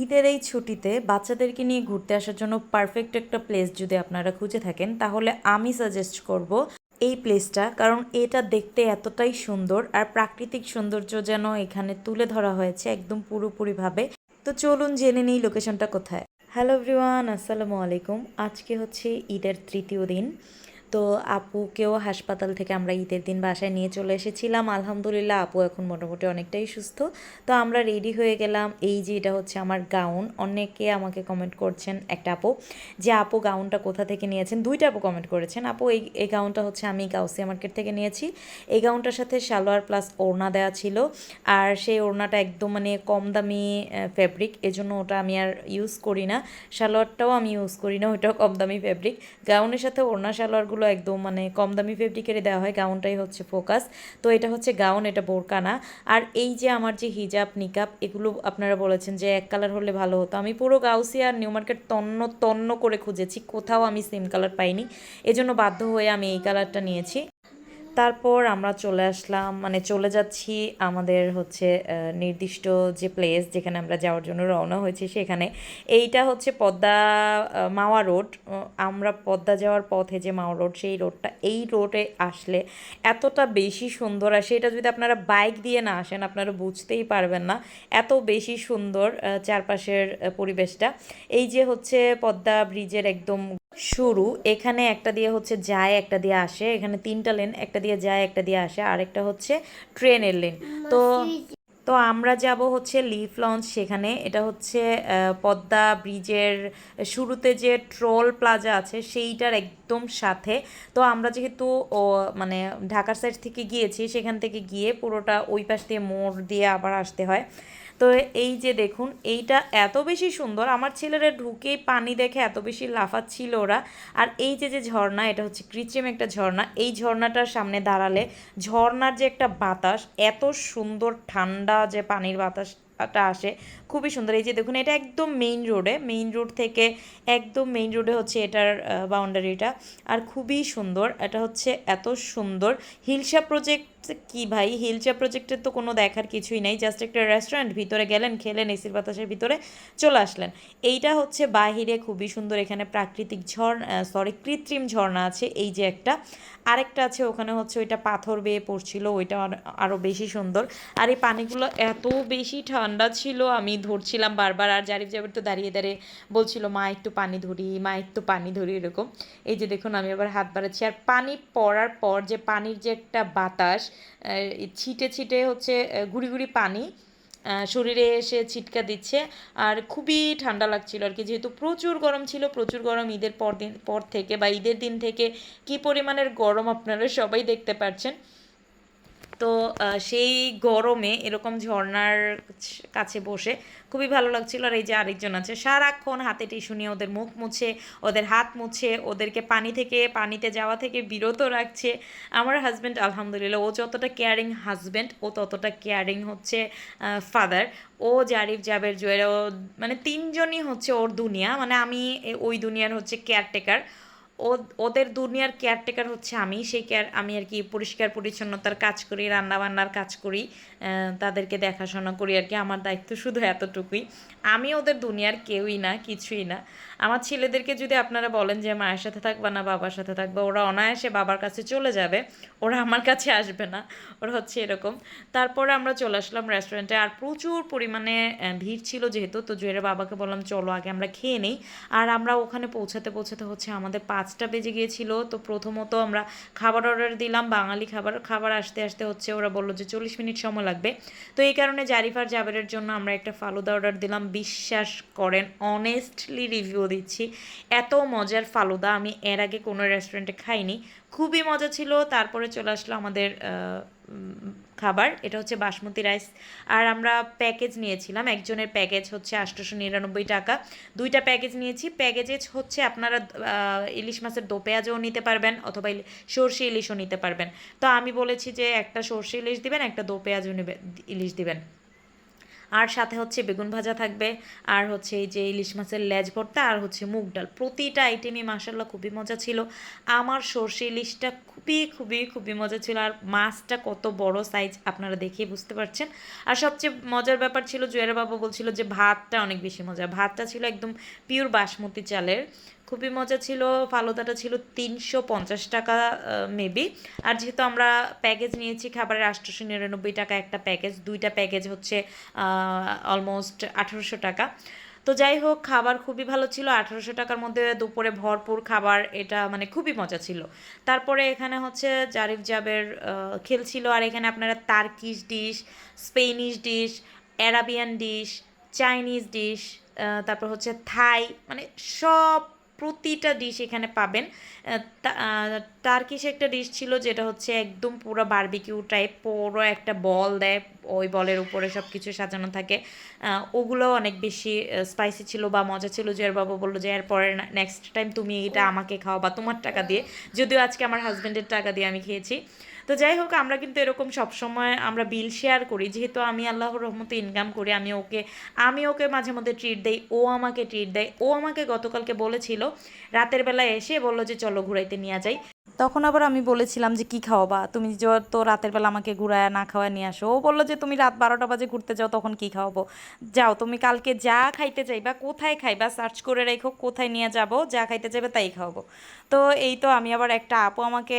ঈদের এই ছুটিতে বাচ্চাদেরকে নিয়ে ঘুরতে আসার জন্য পারফেক্ট একটা প্লেস যদি আপনারা খুঁজে থাকেন, তাহলে আমি সাজেস্ট করব এই প্লেসটা কারণ এটা দেখতে এতটাই সুন্দর আর প্রাকৃতিক সৌন্দর্য যেন এখানে তুলে ধরা হয়েছে একদম পুরোপুরিভাবে। তো চলুন জেনে নিই লোকেশনটা কোথায়। হ্যালো এভরিওয়ান আসসালামু আলাইকুম। আজকে হচ্ছে ঈদের তৃতীয় দিন। তো আপুকেও হাসপাতাল থেকে আমরা ঈদের দিন বাসায় নিয়ে চলে এসেছিলাম। আলহামদুলিল্লাহ আপু এখন মোটামুটি অনেকটাই সুস্থ। তো আমরা রেডি হয়ে গেলাম। এই যে এটা হচ্ছে আমার গাউন অনেকে আমাকে কমেন্ট করছেন, একটা আপু, যে আপু গাউনটা কোথা থেকে নিয়েছেন? দুইটা আপু কমেন্ট করেছেন। আপু, এই এই গাউনটা হচ্ছে আমি গাউসিয়া মার্কেট থেকে নিয়েছি। এই গাউনটার সাথে সালোয়ার প্লাস ওড়না দেওয়া ছিল। আর সেই ওড়নাটা একদম মানে কম দামি ফেব্রিক এজন্য ওটা আমি আর ইউজ করি না। সালোয়ারটাও আমি ইউজ করি না, ওইটাও কম দামি ফেব্রিক গাউনের সাথে ওড়না সালোয়ারগুলো একদম মানে কম দামি ফেব্রিকেরই দেওয়া হয় গাউনটাই হচ্ছে ফোকাস তো এটা হচ্ছে গাউন এটা বোরকানা। আর এই যে আমার যে হিজাব নিকাপ এগুলো আপনারা বলেছেন যে এক কালার হলে ভালো হতো। আমি পুরো গাউসি আর নিউ মার্কেট তন্ন তন্ন করে খুঁজেছি, কোথাও আমি সেম কালার পাইনি। এজন্য বাধ্য হয়ে আমি এই কালারটা নিয়েছি। তারপর আমরা চলে আসলাম মানে চলে যাচ্ছি আমাদের হচ্ছে নির্দিষ্ট যে প্লেস যেখানে আমরা যাওয়ার জন্য রওনা হয়েছি সেখানে। এইটা হচ্ছে পদ্মা মাওয়া রোড। আমরা পদ্মা যাওয়ার পথে যে মাওয়া রোড, সেই রোডটা, এই রোডে আসলে এতটা বেশি সুন্দর আর সেটা যদি আপনারা বাইক দিয়ে না আসেন, আপনারা বুঝতেই পারবেন না এত বেশি সুন্দর চারপাশের পরিবেশটা। এই যে হচ্ছে পদ্মা ব্রিজের একদম শুরু, এখানে একটা দিয়ে হচ্ছে যায়, একটা দিয়ে আসে, এখানে তিনটা লেন, একটা দিয়ে যায়, একটা দিয়ে আসে, আরেকটা হচ্ছে ট্রেনের লেন। তো তো আমরা যাব হচ্ছে লিফ লঞ্চ সেখানে, এটা হচ্ছে পদ্মা ব্রিজের শুরুতে যে ট্রোল প্লাজা আছে সেইটার একদম সাথে। তো আমরা যেহেতু, ও মানে ঢাকার সাইড থেকে গিয়েছি, সেখান থেকে গিয়ে পুরোটা ওই পাশ দিয়ে মোড় দিয়ে আবার আসতে হয়। তো এই যে দেখুন, এইটা এত বেশি সুন্দর, আমার ছেলেরা ঢুকেই পানি দেখে এত বেশি লাফাচ্ছিল ওরা। আর এই যে যে ঝর্ণা, এটা হচ্ছে কৃত্রিম একটা ঝর্ণা। এই ঝর্ণাটার সামনে দাঁড়ালে ঝর্ণার যে একটা বাতাস, এত সুন্দর ঠান্ডা যে পানির বাতাসটা আসে, খুবই সুন্দর। এই যে দেখুন, এটা একদম মেইন রোডে মেইন রোড থেকে একদম মেইন রোডে হচ্ছে এটার বাউন্ডারিটা আর খুবই সুন্দর, এটা হচ্ছে এত সুন্দর। হিলসা প্রজেক্ট কি ভাই? হিলচা প্রজেক্টের তো কোনো দেখার কিছুই নেই। জাস্ট একটা রেস্টুরেন্ট ভিতরে গেলেন, খেলেন, এসির বাতাসের ভিতরে চলে আসলেন। এইটা হচ্ছে বাহিরে খুবই সুন্দর এখানে প্রাকৃতিক ঝর্ণ সরি কৃত্রিম ঝর্ণা আছে, এই যে একটা। আরেকটা আছে, ওখানে হচ্ছে ওইটা পাথর বেয়ে পড়ছিল, ওইটা আর- আরও বেশি সুন্দর। আর এই পানিগুলো এত বেশি ঠান্ডা ছিল, আমি ধরছিলাম বারবার, আর জারিফ জাবির তো দাঁড়িয়ে দাঁড়িয়ে বলছিল, মা, একটু পানি ধরি, মা, একটু পানি ধরি, এরকম। এই যে দেখুন, আমি আবার হাত বাড়াচ্ছি। আর পানি পড়ার পর যে পানির যে একটা বাতাস ছিটে ছিটে হচ্ছে ঘুরি গুড়ি পানি শরীরে এসে ছিটকা দিচ্ছে। আর খুবই ঠান্ডা লাগছিল আর কি, যেহেতু প্রচুর গরম ছিল, প্রচুর গরম ঈদের পর দিন পর থেকে বা ঈদের দিন থেকে কি পরিমাণের গরম আপনারা সবাই দেখতে পাচ্ছেন। তো সেই গরমে এরকম ঝর্ণার কাছে বসে খুবই ভালো লাগছিল। আর এই যে আরেকজন আছে, সারাক্ষণ হাতে টিস্যু নিয়ে ওদের মুখ মুছে, ওদের হাত মুছে, ওদেরকে পানি থেকে, পানিতে যাওয়া থেকে বিরত রাখছে। আমার হাজব্যান্ড আলহামদুলিল্লাহ, ও যতটা কেয়ারিং হাজব্যান্ড ও ততটা কেয়ারিং হচ্ছে ফাদার ও, জারিফ, জাবের ও মানে তিনজনই হচ্ছে ওর দুনিয়া। মানে আমি ওই দুনিয়ার হচ্ছে কেয়ারটেকার ওদের দুনিয়ার কেয়ারটেকার হচ্ছে আমি। সেই কেয়ার আমি আর কি পরিষ্কার পরিচ্ছন্নতার কাজ করি, রান্নাবান্নার কাজ করি তাদেরকে দেখাশোনা করি আর কি। আমার দায়িত্ব শুধু এতটুকুই। আমি ওদের দুনিয়ার কেউই না, কিছুই না। আমার ছেলেদেরকে যদি আপনারা বলেন যে মায়ের সাথে থাকবা না বাবার সাথে থাকবা, ওরা অনায়াসে বাবার কাছে চলে যাবে, ওরা আমার কাছে আসবে না, ওরা হচ্ছে এরকম। তারপরে আমরা চলে আসলাম রেস্টুরেন্টে আর প্রচুর পরিমাণে ভিড় ছিল যেহেতু, তো জুয়ের বাবাকে বললাম, চলো আগে আমরা খেয়ে নিই। আর আমরা ওখানে পৌঁছাতে পৌঁছাতে হচ্ছে আমাদের পাঁচটা বেজে গিয়েছিল, তো প্রথমত আমরা খাবার অর্ডার দিলাম, বাঙালি খাবার খাবার আসতে আসতে হচ্ছে ওরা বলল যে চল্লিশ মিনিট সময় লাগবে। তো এই কারণে জারিফার জাবেরের জন্য আমরা একটা ফালুদা অর্ডার দিলাম, বিশ্বাস করেন অনেস্টলি রিভিউ দিচ্ছি। এত মজার ফালুদা আমি এর আগে কোনো রেস্টুরেন্টে খাইনি। খুবই মজা ছিল। তারপরে চলে আসলো আমাদের খাবার। এটা হচ্ছে বাসমতি রাইস আর আমরা প্যাকেজ নিয়েছিলাম। একজনের প্যাকেজ হচ্ছে আটশোশো নিরানব্বই টাকা। দুইটা প্যাকেজ নিয়েছি। প্যাকেজে হচ্ছে আপনারা ইলিশ মাছের দো পেঁয়াজও নিতে পারবেন অথবা সর্ষে ইলিশও নিতে পারবেন। তো আমি বলেছি যে একটা সর্ষে ইলিশ দিবেন, একটা দো পেঁয়াজও নেবে, ইলিশ দিবেন। আর সাথে হচ্ছে বেগুন ভাজা থাকবে, আর হচ্ছে এই যে ইলিশ মাছের লেজ ভর্তা, আর হচ্ছে মুগ ডাল। প্রতিটা আইটেমই মাসাল্লাহ খুবই মজা ছিল। আমার সর্ষে ইলিশটা খুবই খুবই খুবই মজা ছিল। আর মাছটা কত বড় সাইজ আপনারা দেখেই বুঝতে পারছেন। আর সবচেয়ে মজার ব্যাপার ছিল জুয়েরা বাবা বলছিল যে ভাতটা অনেক বেশি মজা। ভাতটা ছিল একদম পিওর বাসমতি চালের। খুবই মজা ছিল, ফালুদাটা ছিল তিনশো পঞ্চাশ টাকা মেবি আর যেহেতু আমরা প্যাকেজ নিয়েছি খাবারের আটশোশো নিরানব্বই টাকা একটা প্যাকেজ দুইটা প্যাকেজ হচ্ছে অলমোস্ট আঠারোশো টাকা। তো যাই হোক, খাবার খুবই ভালো ছিল, আঠারোশো টাকার মধ্যে দুপুরে ভরপুর খাবার, এটা মানে খুবই মজা ছিল। তারপরে এখানে হচ্ছে জারিফ জাবের খেলছিল আর এখানে আপনারা Turkish dish, Spanish dish, Arabian dish, Chinese dish তারপর হচ্ছে থাই মানে সব প্রতিটা ডিশ এখানে পাবেন। টার্কিশ একটা ডিশ ছিল যেটা হচ্ছে একদম পুরো বারবিকিউ টাইপ পুরো একটা বল দেয়, ওই বলের উপরে সব কিছু সাজানো থাকে। ওগুলো অনেক বেশি স্পাইসি ছিল বা মজা ছিল। জয়ের বাবা বলল যে, এরপরে নেক্সট টাইম তুমি এটা আমাকে খাও বা তোমার টাকা দিয়ে। যদিও আজকে আমার হাজব্যান্ডের টাকা দিয়ে আমি খেয়েছি। তো যাই হোক, আমরা কিন্তু এরকম সবসময় আমরা বিল শেয়ার করি। যেহেতু আমি আল্লাহর রহমতে ইনকাম করি, আমি ওকে আমি ওকে মাঝে মধ্যে ট্রিট দেই, ও আমাকে ট্রিট দেয়। ও আমাকে গতকালকে বলেছিল, রাতের বেলায় এসে বলল যে, চলো ঘুরাইতে নিয়ে যাই। তখন আবার আমি বলেছিলাম যে, কি খাওয়াবা? তুমি তো রাতের বেলা আমাকে ঘুরায় না খাওয়া নিয়ে আসো। ও বলল যে, তুমি রাত বারোটা বাজে ঘুরতে যাও, তখন কি খাওয়াবো? যাও, তুমি কালকে যা খাইতে চাইবা, কোথায় খাইবা সার্চ করে রেখো, কোথায় নিয়ে যাব, যা খাইতে চাইবে তাই খাওয়াবো। তো এই তো আমি আবার একটা আপু আমাকে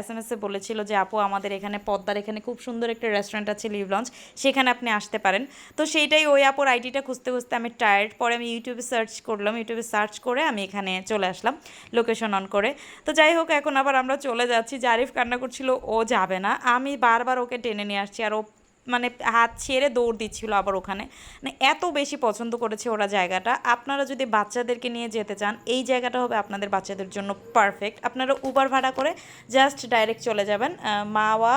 এস এম এসে বলেছিল যে, আপু, আমাদের এখানে পদ্মার এখানে খুব সুন্দর একটা রেস্টুরেন্ট আছে লিভ লঞ্চ সেখানে আপনি আসতে পারেন। তো সেইটাই ওই আপুর আইডিটা খুঁজতে খুঁজতে আমি টায়ার্ড পরে আমি ইউটিউবে সার্চ করলাম ইউটিউবে সার্চ করে আমি এখানে চলে আসলাম লোকেশন অন করে। তো যাই হোক, এখন আবার আমরা চলে যাচ্ছি। জারিফ কান্না করছিল, ও যাবে না। আমি বারবার ওকে টেনে নিয়ে আসছি আর ও মানে হাত ছেড়ে দৌড় দিচ্ছিল আবার ওখানে। মানে এত বেশি পছন্দ করেছে ওরা জায়গাটা। আপনারা যদি বাচ্চাদেরকে নিয়ে যেতে চান, এই জায়গাটা হবে আপনাদের বাচ্চাদের জন্য পারফেক্ট আপনারা উবার ভাড়া করে জাস্ট ডাইরেক্ট চলে যাবেন Mawa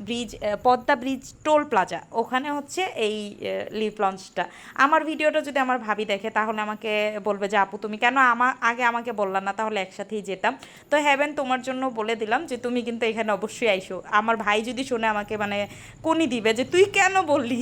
bridge Padma bridge toll plaza. ওখানে হচ্ছে এই লিপ লঞ্চটা আমার ভিডিওটা যদি আমার ভাবি দেখে, তাহলে আমাকে বলবে যে, আপু, তুমি কেন আমার আগে আমাকে বললাম না? তাহলে একসাথেই যেতাম। তো হ্যাভেন তোমার জন্য বলে দিলাম যে, তুমি কিন্তু এখানে অবশ্যই আইসো। আমার ভাই যদি শুনে আমাকে মানে কোনি দিবে যে, তুই কেন বললি?